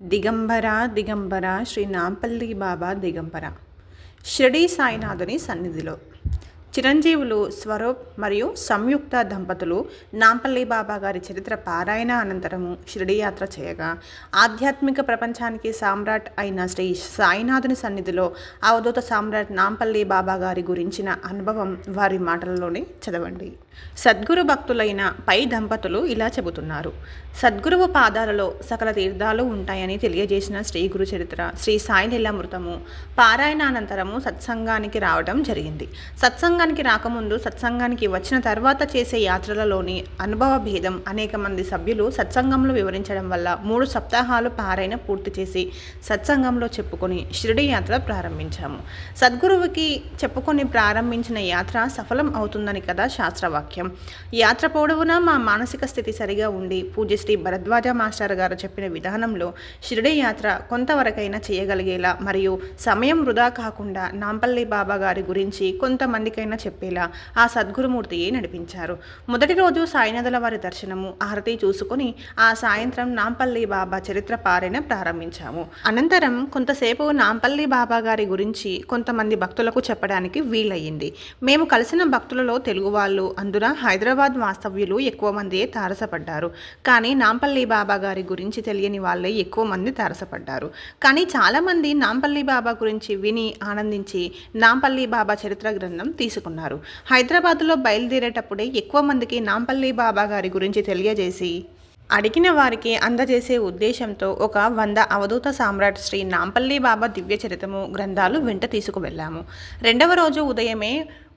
దిగంబర దిగంబర శ్రీ నాంపల్లి బాబా దిగంబర షిరడీ సాయినాథుని సన్నిధిలో చిరంజీవులు స్వరూప్ మరియు సంయుక్త దంపతులు నాంపల్లి బాబా గారి చరిత్ర పారాయణ అనంతరము షిరిడి యాత్ర చేయగా ఆధ్యాత్మిక ప్రపంచానికి సామ్రాట్ అయిన శ్రీ సాయినాథుని సన్నిధిలో అవధూత సామ్రాట్ నాంపల్లి బాబా గారి గురించిన అనుభవం వారి మాటలలోనే చదవండి. సద్గురు భక్తులైన పై దంపతులు ఇలా చెబుతున్నారు. సద్గురువు పాదాలలో సకల తీర్థాలు ఉంటాయని తెలియజేసిన శ్రీ గురు చరిత్ర శ్రీ సాయి లీలామృతము పారాయణానంతరము సత్సంగానికి రావడం జరిగింది. సత్సంగానికి రాకముందు సత్సంగానికి వచ్చిన తర్వాత చేసే యాత్రలలోని అనుభవ భేదం అనేక మంది సభ్యులు సత్సంగంలో వివరించడం వల్ల మూడు సప్తాహాలు పారాయణ పూర్తి చేసి సత్సంగంలో చెప్పుకొని షిరిడి యాత్ర ప్రారంభించాము. సద్గురువుకి చెప్పుకొని ప్రారంభించిన యాత్ర సఫలం అవుతుందని కదా వాక్యం. యాత్ర పొడవునా మా మానసిక స్థితి సరిగా ఉండి పూజ్యశ్రీ భరద్వాజ మాస్టర్ గారు చెప్పిన విధానంలో షిరిడి యాత్ర కొంతవరకైనా చేయగలిగేలా మరియు సమయం వృధా కాకుండా నాంపల్లి బాబా గారి గురించి కొంతమందికైనా చెప్పేలా ఆ సద్గురుమూర్తియే నడిపించారు. మొదటి రోజు సాయినదుల వారి దర్శనము ఆరతి చూసుకుని ఆ సాయంత్రం నాంపల్లి బాబా చరిత్ర పారిన ప్రారంభించాము. అనంతరం కొంతసేపు నాంపల్లి బాబా గారి గురించి కొంతమంది భక్తులకు చెప్పడానికి వీలయ్యింది. మేము కలిసిన భక్తులలో తెలుగు వాళ్ళు అందున హైదరాబాద్ వాస్తవ్యులు ఎక్కువ మంది తారసపడ్డారు. కానీ నాంపల్లి బాబా గారి గురించి తెలియని వాళ్ళే ఎక్కువ మంది తారసపడ్డారు. కానీ చాలామంది నాంపల్లి బాబా గురించి విని ఆనందించి నాంపల్లి బాబా చరిత్ర గ్రంథం తీసుకున్నారు. హైదరాబాద్లో బయలుదేరేటప్పుడే ఎక్కువ మందికి నాంపల్లి బాబా గారి గురించి తెలియజేసి అడిగిన వారికి అందజేసే ఉద్దేశంతో ఒక వంద అవధూత సామ్రాట్ శ్రీ నాంపల్లి బాబా దివ్య చరితము గ్రంథాలు వెంట తీసుకువెళ్ళాము. రెండవ రోజు ఉదయమే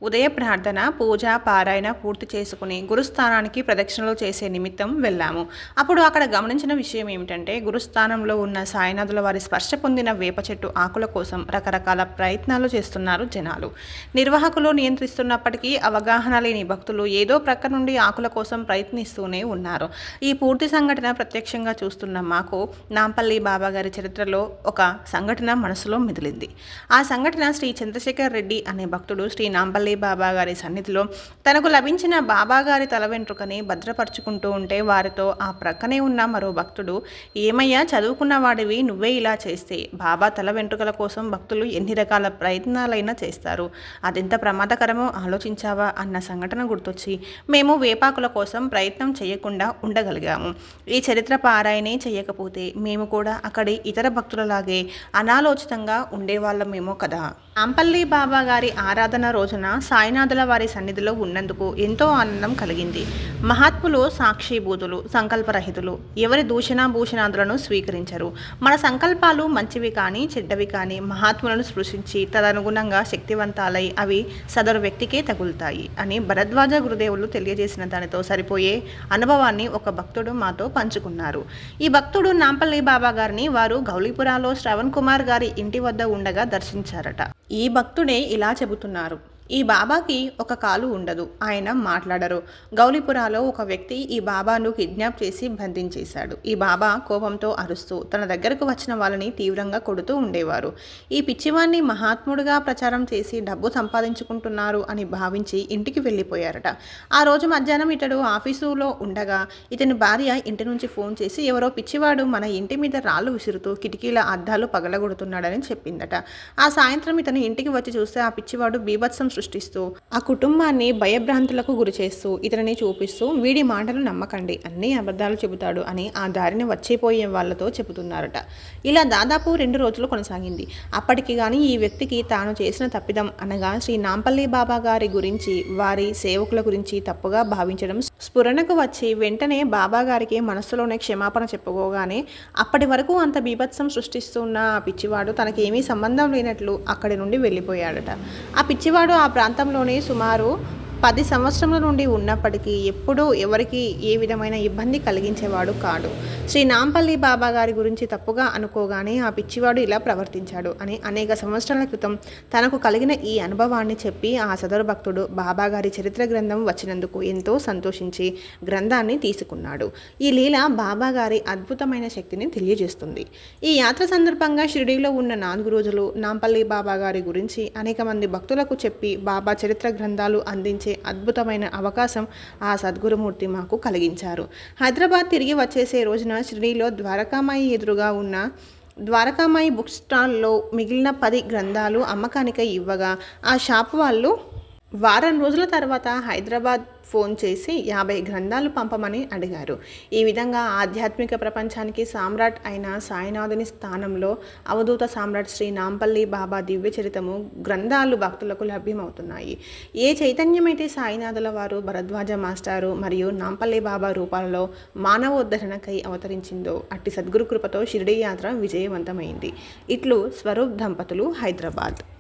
ఉదయ ప్రార్థన పూజ పారాయణ పూర్తి చేసుకుని గురుస్థానానికి ప్రదక్షిణలు చేసే నిమిత్తం వెళ్ళాము. అప్పుడు అక్కడ గమనించిన విషయం ఏమిటంటే గురుస్థానంలో ఉన్న సాయినాథుల వారి స్పర్శ పొందిన వేప చెట్టు ఆకుల కోసం రకరకాల ప్రయత్నాలు చేస్తున్నారు జనాలు. నిర్వాహకులు నియంత్రిస్తున్నప్పటికీ అవగాహన లేని భక్తులు ఏదో ప్రక్క నుండి ఆకుల కోసం ప్రయత్నిస్తూనే ఉన్నారు. ఈ పూర్తి సంఘటన ప్రత్యక్షంగా చూస్తున్న మాకు నాంపల్లి బాబా గారి చరిత్రలో ఒక సంఘటన మనసులో మిదిలింది. ఆ సంఘటన శ్రీ చంద్రశేఖర్ రెడ్డి అనే భక్తుడు శ్రీ నాంపల్లి సాయి బాబాగారి సన్నిధిలో తనకు లభించిన బాబాగారి తల వెంట్రుకని భద్రపరుచుకుంటూ ఉంటే వారితో ఆ ప్రక్కనే ఉన్న మరో భక్తుడు ఏమయ్యా చదువుకున్న వాడివి నువ్వే ఇలా చేస్తే బాబా తల వెంట్రుకల కోసం భక్తులు ఎన్ని రకాల ప్రయత్నాలైనా చేస్తారు. అదెంత ప్రమాదకరమో ఆలోచించావా? అన్న సంఘటన గుర్తొచ్చి మేము వేపాకుల కోసం ప్రయత్నం చేయకుండా ఉండగలిగాము. ఈ చరిత్ర పారాయణే చేయకపోతే మేము కూడా అక్కడి ఇతర భక్తులలాగే అనాలోచితంగా ఉండేవాళ్ళమేమో కదా. అంపల్లి బాబా గారి ఆరాధన రోజున సాయినాథుల వారి సన్నిధిలో ఉన్నందుకు ఎంతో ఆనందం కలిగింది. మహాత్ములు సాక్షిభూతులు సంకల్పరహితులు ఎవరి దూషణ భూషణాదులను స్వీకరించరు. మన సంకల్పాలు మంచివి కానీ చెడ్డవి కానీ మహాత్ములను స్పృశించి తదనుగుణంగా శక్తివంతాలై అవి సదరు వ్యక్తికే తగులుతాయి అని భరద్వాజ గురుదేవులు తెలియజేసిన దానితో సరిపోయే అనుభవాన్ని ఒక భక్తుడు మాతో పంచుకున్నారు. ఈ భక్తుడు నాంపల్లి బాబా గారిని వారు గౌలీపురాలో శ్రవణ్ కుమార్ గారి ఇంటి వద్ద ఉండగా దర్శించారట. ఈ భక్తుడే ఇలా చెబుతున్నారు. ఈ బాబాకి ఒక కాలు ఉండదు. ఆయన మాట్లాడరు. గౌలిపురాలో ఒక వ్యక్తి ఈ బాబాను కిడ్నాప్ చేసి బంధించేశాడు. ఈ బాబా కోపంతో అరుస్తూ తన దగ్గరకు వచ్చిన వాళ్ళని తీవ్రంగా కొడుతూ ఉండేవారు. ఈ పిచ్చివాణ్ణి మహాత్ముడుగా ప్రచారం చేసి డబ్బు సంపాదించుకుంటున్నారు అని భావించి ఇంటికి వెళ్ళిపోయారట. ఆ రోజు మధ్యాహ్నం ఇతడు ఆఫీసులో ఉండగా ఇతని భార్య ఇంటి నుంచి ఫోన్ చేసి ఎవరో పిచ్చివాడు మన ఇంటి మీద రాళ్ళు విసురుతూ కిటికీల అద్దాలు పగలగొడుతున్నాడని చెప్పిందట. ఆ సాయంత్రం ఇతను ఇంటికి వచ్చి చూస్తే ఆ పిచ్చివాడు బీభత్సం సృష్టిస్తూ ఆ కుటుంబాన్ని భయభ్రాంతులకు గురి చేస్తూ ఇతనిని చూపిస్తూ వీడి మాటలు నమ్మకండి అన్ని అబద్ధాలు చెబుతాడు అని ఆ దారిని వచ్చిపోయే వాళ్ళతో చెబుతున్నారట. ఇలా దాదాపు రెండు రోజులు కొనసాగింది. అప్పటికి కానీ ఈ వ్యక్తికి తాను చేసిన తప్పిదం అనగా శ్రీ నాంపల్లి బాబా గారి గురించి వారి సేవకుల గురించి తప్పుగా భావించడం స్ఫురణకు వచ్చి వెంటనే బాబా గారికి మనస్సులోనే క్షమాపణ చెప్పుకోగానే అప్పటి వరకు అంత బీభత్సం సృష్టిస్తున్న ఆ పిచ్చివాడు తనకేమీ సంబంధం లేనట్లు అక్కడి నుండి వెళ్ళిపోయాడట. ఆ పిచ్చివాడు ఆ ప్రాంతంలోనే సుమారు పది సంవత్సరముల నుండి ఉన్నప్పటికీ ఎప్పుడూ ఎవరికి ఏ విధమైన ఇబ్బంది కలిగించేవాడు కాడు. శ్రీ నాంపల్లి బాబా గారి గురించి తప్పుగా అనుకోగానే ఆ పిచ్చివాడు ఇలా ప్రవర్తించాడు అని అనేక సంవత్సరాల క్రితం తనకు కలిగిన ఈ అనుభవాన్ని చెప్పి ఆ సదరు భక్తుడు బాబా గారి చరిత్ర గ్రంథం వచ్చినందుకు ఎంతో సంతోషించి గ్రంథాన్ని తీసుకున్నాడు. ఈ లీల బాబా గారి అద్భుతమైన శక్తిని తెలియజేస్తుంది. ఈ యాత్ర సందర్భంగా షిరిడీలో ఉన్న నాలుగు రోజులు నాంపల్లి బాబా గారి గురించి అనేక మంది భక్తులకు చెప్పి బాబా చరిత్ర గ్రంథాలు అందించే చేసే అద్భుతమైన అవకాశం ఆ సద్గురుమూర్తి మాకు కలిగించారు. హైదరాబాద్ తిరిగి వచ్చేసే రోజున శ్రీలో ద్వారకామాయి ఎదురుగా ఉన్న ద్వారకామాయి బుక్ స్టాల్లో మిగిలిన పది గ్రంథాలు అమ్మకానికై ఇవ్వగా ఆ షాప్ వాళ్ళు వారం రోజుల తర్వాత హైదరాబాద్ ఫోన్ చేసి యాభై గ్రంథాలు పంపమని అడిగారు. ఈ విధంగా ఆధ్యాత్మిక ప్రపంచానికి సామ్రాట్ అయిన సాయినాథుని స్థానంలో అవధూత సామ్రాట్ శ్రీ నాంపల్లి బాబా దివ్య చరితము గ్రంథాలు భక్తులకు లభ్యమవుతున్నాయి. ఏ చైతన్యమైతే సాయినాథుల వారు భరద్వాజ మాస్టారు మరియు నాంపల్లి బాబా రూపాలలో మానవోద్ధరణకై అవతరించిందో అట్టి సద్గురు కృపతో షిరిడీ యాత్ర విజయవంతమైంది. ఇట్లు స్వరూప్ దంపతులు హైదరాబాద్.